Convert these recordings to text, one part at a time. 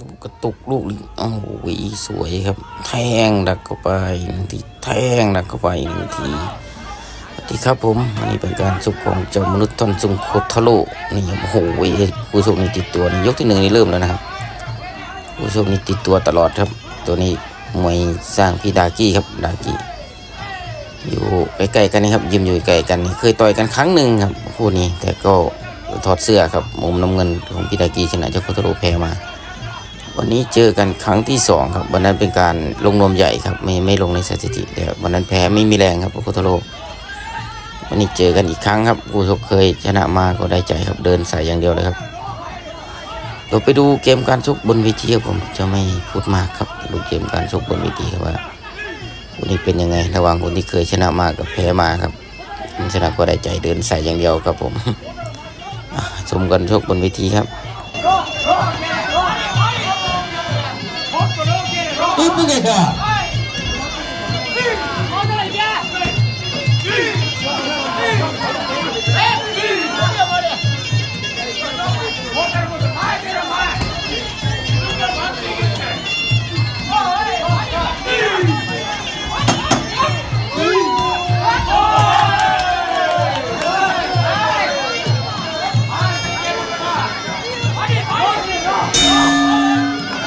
ดูกระตุกลูกนี้โอ้โหสวยครับ แทงดักเข้าไปหนึ่งทีแทงดักเข้าไปหนึ่งทีสวัสดีครับผมอันนี้เป็นการสุกของเจ้ามนุษย์ทอนซุงโคทาโร่นี่โอ้โหผู้ชมนี่ติดตัวนี่ยกที่หนึ่งนี่เริ่มแล้วนะครับผู้ชมนี่ติดตัวตลอดครับ ตัวนี้มวยสร้างพี่ดากี้ครับดากี้อยู่ใกล้ๆกันนี่ครับยิมอยู่ใกล้กันนี่เคยต่อยกันครั้งหนึ่งครับคู่นี้แต่ก็ถอดเสื้อครับมุมน้ำเงินของพิดากี้ชนะเจ้าโคโตโรแพ้มา วันนี้เจอกันครั้งที่สองครับ วันนั้นเป็นการลงนวมใหญ่ครับไม่ไม่ลงในสถิติแต่วันนั้นแพ้ไม่มีแรงครับโคโตโรวันนี้เจอกันอีกครั้งครับกูชกเคยชนะมาก็ได้ใจครับเดินสายอย่างเดียวเลยครับเราไปดูเกมการชกบนเวทีครับผมจะไม่พูดมากครับดูเกมการชกบนเวทีครับว่าวันนี้เป็นยังไงระหว่างคนที่เคยชนะมากับแพ้มาครับคนชนะก็ได้ใจเดินใส่อย่างเดียวครับผมชมกันชกบนเวทีครับ ஒப்புகைக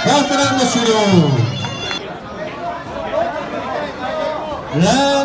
Campeonato Nacional. love.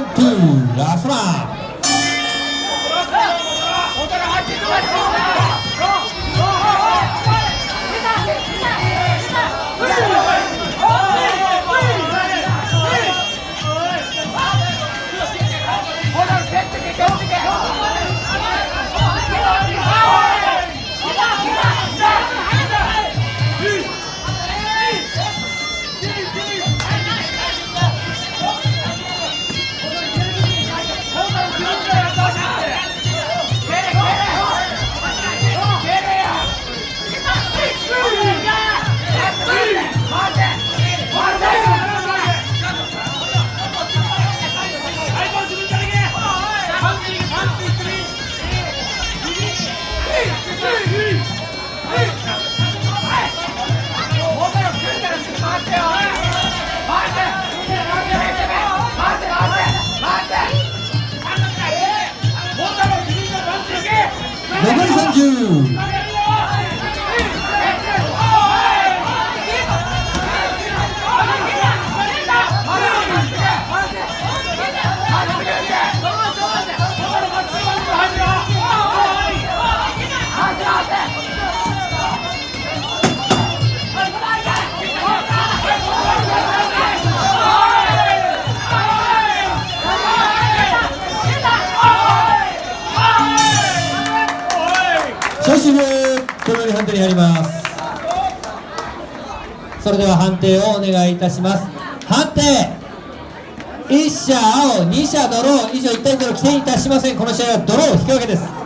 you. 判定に入ります。それでは判定をお願いいたします。判定。1社青。2社ドロー。以上1対0規定に達しません。この試合はドロー引き分けです。